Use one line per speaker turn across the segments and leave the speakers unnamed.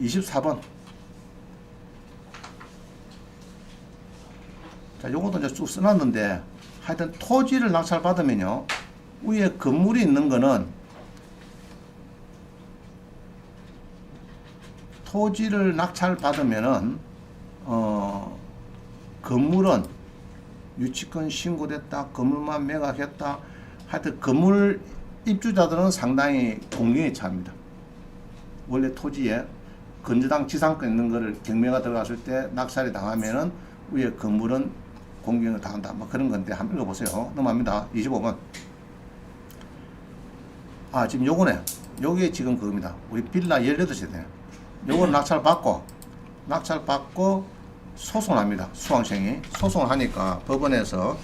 24번. 자, 요것도 이제 쭉 써놨는데, 하여튼 토지를 낙찰받으면요, 위에 건물이 있는 거는 토지를 낙찰받으면은, 어, 건물은 유치권 신고됐다, 건물만 매각했다, 하여튼 건물 입주자들은 상당히 공경에 처합니다. 원래 토지에 건조당 지상권 있는 거를 경매가 들어갔을 때 낙찰이 당하면은 위에 건물은 공경을 당한다. 뭐 그런 건데 한번 읽어보세요. 넘어갑니다. 25번. 아 지금 요거네. 요게 지금 그겁니다. 우리 빌라 18세대. 요걸 낙찰 받고 낙찰 받고 소송합니다. 수강생이 소송을 하니까 법원에서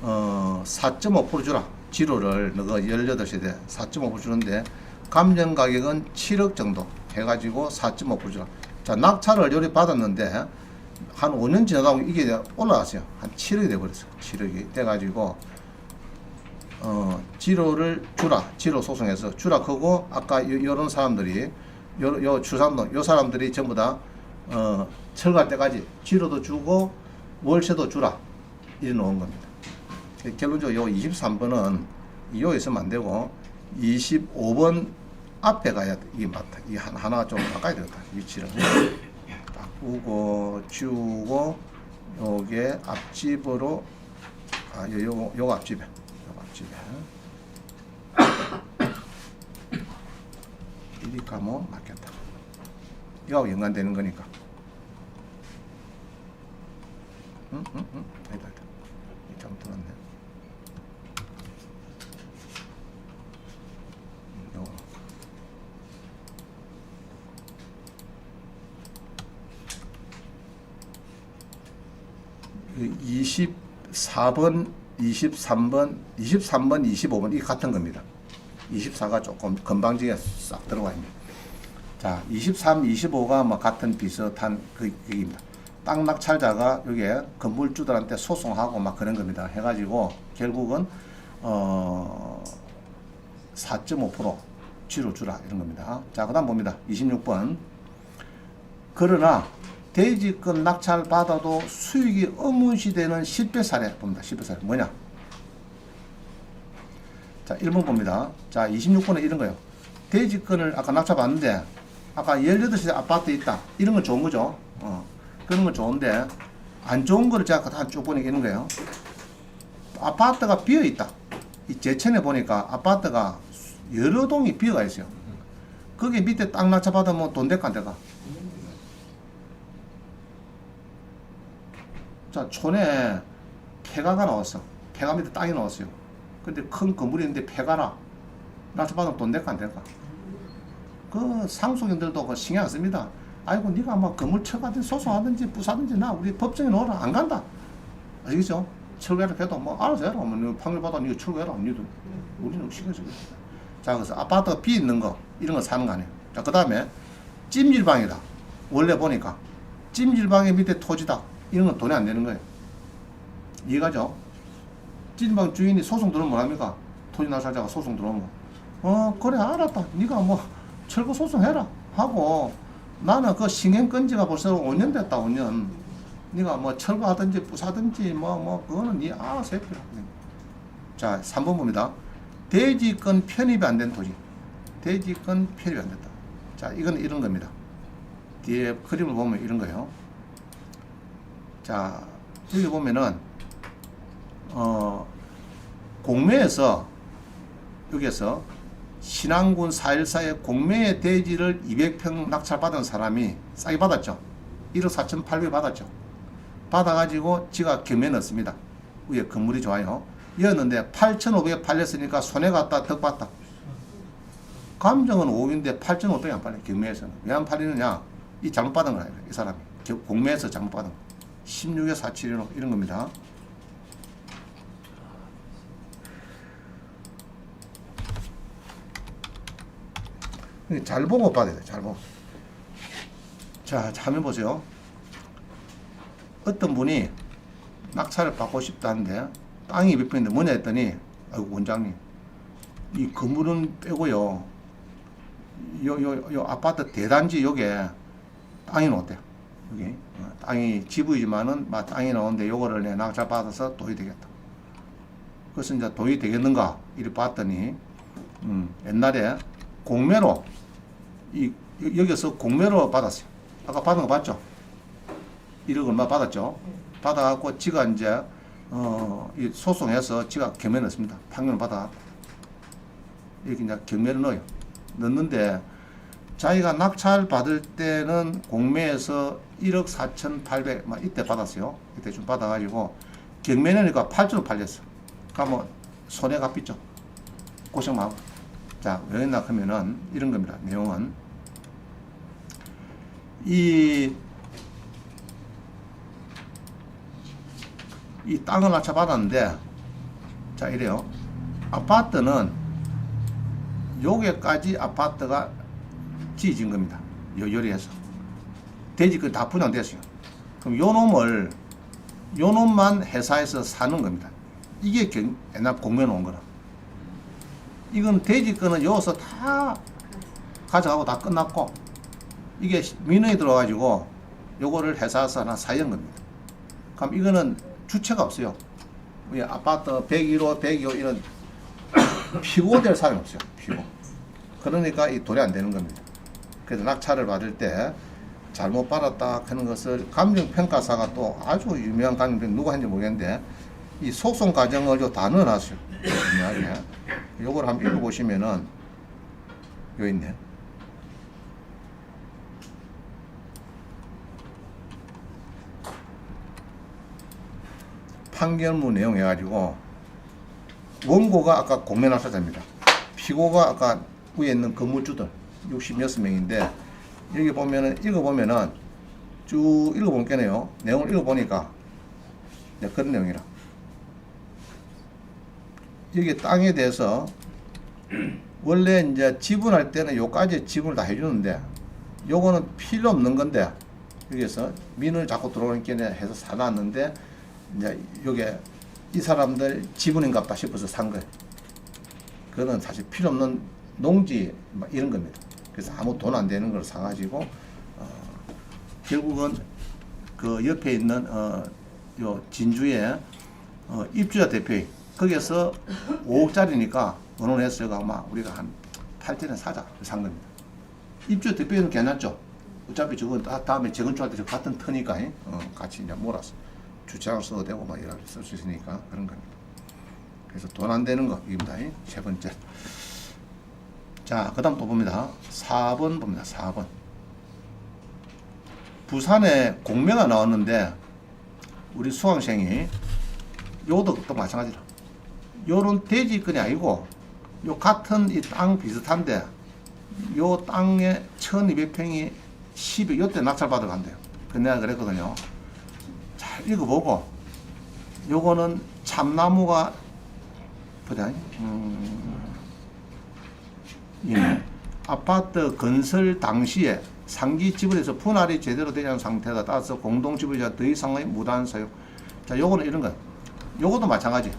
어 4.5% 주라. 지로를 너가 18세대 4.5% 주는데 감정 가격은 7억 정도 해가지고 4.5% 주라. 자 낙찰을 요리 받았는데 한 5년 지나다 보면 이게 올라갔어요. 한 7억이 돼버렸어요. 7억이 돼가지고 어 지로를 주라. 지로 소송해서 주라 크고 아까 요, 요런 사람들이 요, 요 주상도 요 사람들이 전부 다 어, 철거할 때까지 지로도 주고 월세도 주라 이래 놓은 겁니다. 결론적으로 요 23번은 요 있으면 안 되고 25번 앞에 가야 돼. 이게 맞다. 이 하나, 좀 바꿔야 되겠다. 위치를. 바꾸고 주고 요게 앞집으로 아, 요, 요, 요 앞집에. 요 앞집에. 이리 가면 맞겠다. 이거하고 연관되는 거니까. 응? 응? 응? 아니다, 아니다. 이 잘못 들었네. 음, 요거. 그 24번, 23번, 23번, 25번 이 같은 겁니다. 24가 조금 건방지게 싹 들어와 있네. 자, 23, 25가 뭐 같은 비슷한 그 얘기입니다. 땅 낙찰자가 여기에 건물주들한테 소송하고 막 그런 겁니다. 해가지고 결국은 어 4.5% 쥐로 주라 이런 겁니다. 자, 그 다음 봅니다. 26번. 그러나 대지권 낙찰 받아도 수익이 어문시되는 실패 사례 봅니다. 실패 사례 뭐냐? 자, 1번 봅니다. 자, 26번은 이런 거예요. 대지권을 아까 낙찰 받는데 아까 18세 아파트 있다. 이런 건 좋은 거죠. 어. 그런 건 좋은데 안 좋은 거를 제가 다쭉 보니까 이런 거예요. 아파트가 비어 있다. 이 제 천에 보니까 아파트가 여러 동이 비어가 있어요. 거기 밑에 땅 낙찰 받으면 돈 될까 안 될까? 자, 촌에 폐가가 나왔어. 폐가 밑에 땅이 나왔어요. 근데 큰 건물이 있는데 폐가라. 낙찰 받으면 돈 될까 안 될까? 그 상속인들도 그 신경 안 씁니다. 아이고 네가 뭐 건물 철거하든 소송하든지 부사든지 나 우리 법정에 놓으라 안 간다. 아시겠죠? 철거해라 해도 뭐 알아서 해라. 뭐너 판결 받아 니가 철거해라. 니도 우리는 쓰고. 자 그래서 아파트가 비 있는 거 이런 거 사는 거 아니에요. 자 그 다음에 찜질방이다. 원래 보니까 찜질방의 밑에 토지다. 이런 건 돈이 안 되는 거예요. 이해가죠? 찜질방 주인이 소송 들어오면 뭐합니까? 토지 낙찰자가 소송 들어오면 어 그래 알았다. 네가 뭐 철거 소송해라 하고 나는 그 신경 끈지가 벌써 5년 됐다 5년 네가 뭐 철거하든지 부사든지 뭐뭐 그거는 네 알아서 해라 자 3번 봅니다 대지권 편입이 안 된 토지 대지권 편입이 안 됐다 자 이건 이런 겁니다 뒤에 그림을 보면 이런 거예요 자 여기 보면은 어 공매에서 여기에서 신안군 4.14의 공매의 대지를 200평 낙찰받은 사람이 싸게 받았죠. 1억 4,800 받았죠. 받아가지고 지가 경매 넣습니다. 위에 건물이 좋아요. 이었는데 8,500에 팔렸으니까 손해 갔다 덕 봤다. 감정은 5인데 8,500이 안 팔려 경매에서는. 왜 안 팔리느냐? 이 잘못 받은 거예요. 이 사람이. 겨- 공매에서 잘못 받은 거. 16에 471로 이런 겁니다. 잘 보고 받아야 돼. 잘 보고. 자, 자면 보세요. 어떤 분이 낙찰을 받고 싶다는데 땅이 몇 평인데 뭐냐 했더니 아이고 원장님 이 건물은 빼고요. 요 요 요 아파트 대단지 요게 땅이 나왔대요. 여기 어, 땅이 지부이지만은 막 땅이 나오는데 요거를 내 낙찰 받아서 도이 되겠다. 그래서 이제 도이 되겠는가 이리 봤더니 음, 옛날에 공매로 이 여- 여기서 공매로 받았어요. 아까 받은 거 봤죠? 1억 얼마 받았죠? 받아갖고 지가 이제 어, 이 소송해서 지가 경매 넣습니다. 판결을 받아 이렇게 이제 경매를 넣어요. 넣는데 자기가 낙찰 받을 때는 공매에서 1억 4,800, 막 이때 받았어요. 이때 좀 받아가지고 경매니까 8조로 팔렸어. 그러면 손해가 삐죠. 고생 많고. 자, 왜 했나 하면은 이런 겁니다. 내용은 이, 이 땅을 낙찰 받았는데 자, 이래요. 아파트는 요게까지 아파트가 지어진 겁니다. 요 요리해서. 대지권 다 분양됐어요. 그럼 요 놈을, 요 놈만 회사에서 사는 겁니다. 이게 경, 옛날 공면 온 거라. 이건 대지권은 여기서 다 가져가고 다 끝났고, 이게 민원이 들어가지고 요거를 회사에서 하나 사연 겁니다. 그럼 이거는 주체가 없어요. 이 아파트 101호, 102호 이런 피고될 사람이 없어요. 피고. 그러니까 이 돈이 안 되는 겁니다. 그래서 낙찰을 받을 때 잘못 받았다 하는 것을 감정평가사가 또 아주 유명한 감정평 누가 했는지 모르겠는데 이 소송 과정을 요다 넣어놨어요. 중요하게. 요걸 한번 읽어보시면은 요 있네. 판결문 내용 해가지고 원고가 아까 공매낙찰자입니다. 피고가 아까 위에 있는 건물주들 66명인데 여기 보면은 읽어보면은 쭉 읽어볼게요. 내용을 읽어보니까 네, 그런 내용이라. 여기 땅에 대해서 원래 이제 지분할 때는 요까지 지분을 다 해주는데 요거는 필요 없는 건데 여기서 민원이 자꾸 들어오니까 해서 사놨는데 이제 요게 이 사람들 지분인갑다 싶어서 산 거예요. 그거는 사실 필요 없는 농지 막 이런 겁니다. 그래서 아무 돈 안 되는 걸 사가지고 어, 결국은 그 옆에 있는 어, 요 진주의 어, 입주자 대표인 거기에서 5억짜리니까 언론했어요. 아마 우리가 한 8천에 사자 산 겁니다. 입주 대표는 괜찮죠. 어차피 다- 다음에 재건축할 때 같은 터니까 어, 같이 이제 몰아서 주차장 써도 되고 막 이렇게 쓸 수 있으니까 그런 겁니다. 그래서 돈 안 되는 거 입니다. 세 번째. 자, 그 다음 또 봅니다. 4번 봅니다. 4번. 부산에 공매가 나왔는데 우리 수강생이 요도 또 마찬가지라. 요런 대지권이 아니고 요 같은 이 땅 비슷한데 요 땅에 1200평이 10여 요때 낙찰 받아 간대요. 그 내가 그랬거든요. 잘 읽어보고 요거는 참나무가 보자. 음, 예. 아파트 건설 당시에 상기 지불에서 분할이 제대로 되지 않은 상태다. 따라서 공동 지불자 더 이상의 무단 사용. 자, 요거는 이런 거. 요것도 마찬가지.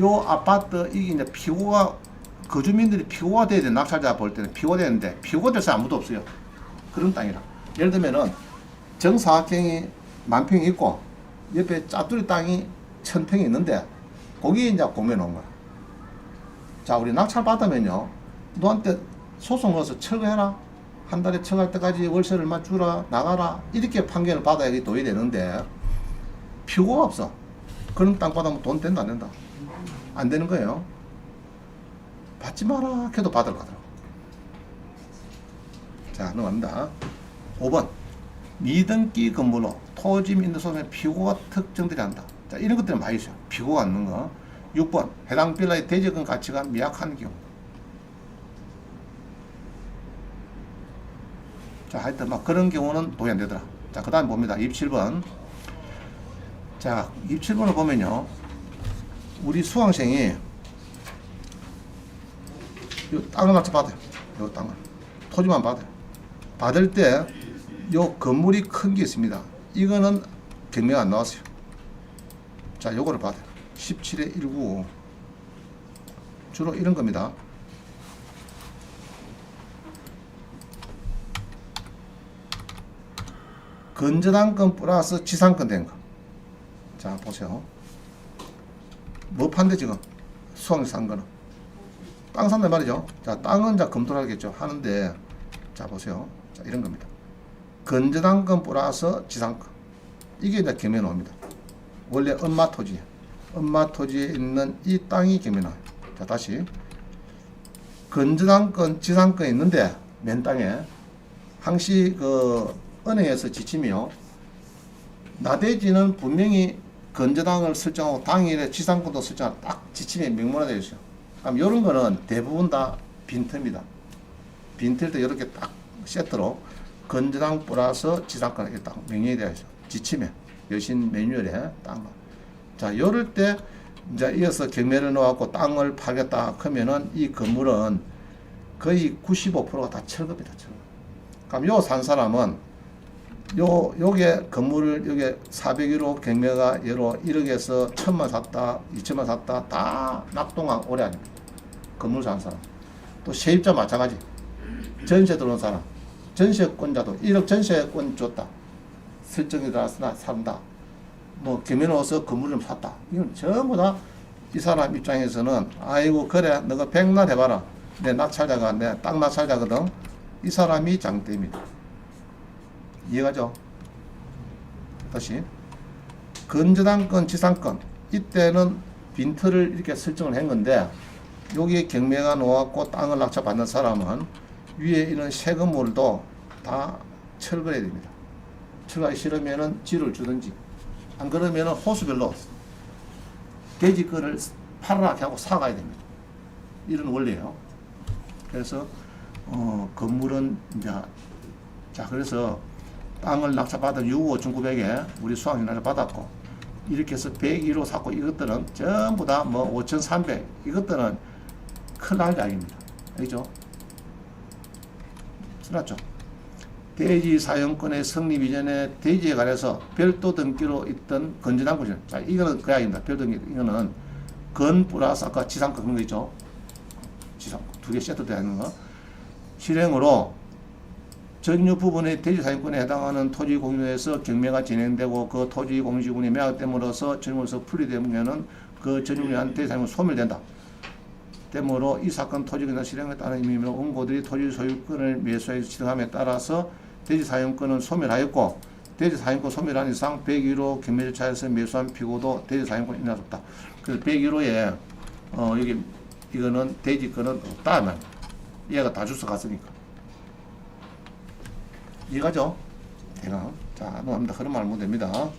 요 아파트 이게 이제 피고가 거주민들이 피고가 돼야 돼. 낙찰자 볼 때는 피고가 되는데 될 사람 아무도 없어요. 그런 땅이라. 예를 들면은 정사각형이 만 평이 있고 옆에 짜투리 땅이 천 평이 있는데 거기에 이제 공매 놓은 거야. 자, 우리 낙찰 받으면요. 너한테 소송 넣어서 철거해라. 한 달에 철거할 때까지 월세를 얼마 주라. 나가라. 이렇게 판결을 받아야 이게 되는데 피고가 없어. 그런 땅 받으면 돈 된다 안 된다? 안 되는 거예요. 받지 마라. 해도 받으러 가더라고. 자, 넘어갑니다. 5번. 미등기 건물로 토지 있는 소송에 피고가 특정되지 않다. 자, 이런 것들은 많이 있어요. 피고가 없는 거. 6번. 해당 빌라의 대지권 가치가 미약한 경우. 자, 하여튼 막 그런 경우는 도의 안 되더라. 자, 그 다음 봅니다. 27번. 자, 27번을 보면요. 우리 수강생이 이 땅을 맞춰 받아요. 이 땅을. 토지만 받아요. 받을 때 요 건물이 큰 게 있습니다. 이거는 경매가 안 나왔어요. 자, 요거를 받아요. 17에 195. 주로 이런 겁니다. 건전한건 플러스 지상권 된 거. 자 보세요. 뭐 판대 지금 수학이 산 거는 땅 산단 말이죠. 자 땅은 자 검토를 하겠죠. 하는데 자 보세요. 자 이런 겁니다. 건전한건 플러스 지상권 이게 이제 겸해놓습니다. 원래 엄마 토지, 엄마 토지에 있는 이 땅이 겸해놔요. 자 다시 건전한건 지상권이 있는데 맨 땅에 항시 그 은행에서 지침이요. 나대지는 분명히 건저당을 설정하고 당일에 지상권도 설정하고 딱 지침에 명문화되어 있어요. 그럼 이런 거는 대부분 다 빈틈이다. 빈틈도 이렇게 딱 세트로 건저당 플러스 지상권 이렇게 딱 명령이 되어 있어요. 지침에 여신 매뉴얼에 딱. 놔. 자, 요럴 때 이제 이어서 경매를 넣어갖고 땅을 파겠다 하면은 이 건물은 거의 95%가 다 철거입니다. 철거. 그럼 요 산 사람은 요 요게 건물을 요게 401호 경매가 예로 1억에서 1000만 샀다, 2천만 샀다 다 낙동강 오래 아닙니다. 건물 산 사람. 또 세입자 마찬가지. 전세 들어온 사람. 전세권자도 1억 전세권 줬다. 설정이 들어서 산다. 뭐 넣어서 건물을 좀 샀다. 이건 전부 다 이 사람 입장에서는 아이고 그래 너가 백날 해봐라. 내 낙찰자가 내 땅 낙찰자거든. 이 사람이 장대입니다. 이해가죠? 다시 건저당권, 지상권 이때는 빈트를 이렇게 설정을 한 건데 여기에 경매가 놓았고 땅을 낙찰받는 사람은 위에 있는 세금물도 다 철거해야 됩니다. 철거하기 싫으면은 지를 주든지 안 그러면은 호수별로 돼지 거를 팔아라 하고 사가야 됩니다. 이런 원리예요. 그래서 어, 건물은 이제 자 그래서 땅을 낙찰받은 6억 5,900에 우리 수학이 낙찰받았고 이렇게 해서 101호 샀고 이것들은 전부 다 뭐 5,300 이것들은 날 이야기입니다. 알죠? 지났죠? 대지 사용권의 성립 이전에 대지에 관해서 별도 등기로 있던 건전한 곳이죠. 자, 이거는 그 이야기입니다. 별도 등기, 이거는 건 플러스 아까 지상권 그런 거 있죠? 지상권. 두 개 세트 되어 있는 거. 실행으로 전유 부분의 대지 사용권에 해당하는 토지 공유에서 경매가 진행되고 그 토지 공시군이 매각됨으로써 전유에서 분리되면은 그 전유에 한 대지 사용은 소멸된다. 되므로 이 사건 토지권의 실행에 따른 의미로 원고들이 토지 소유권을 매수해서 지정함에 따라서 대지 사용권은 소멸하였고 대지 사용권 소멸한 이상 101호 경매 절차에서 매수한 피고도 대지 사용권이 없다. 그래서 101호에 어 여기 이거는 대지권은 없다만 얘가 다 주워 갔으니까 이해가죠? 대강 자 넘어갑니다. 그런 말 못됩니다.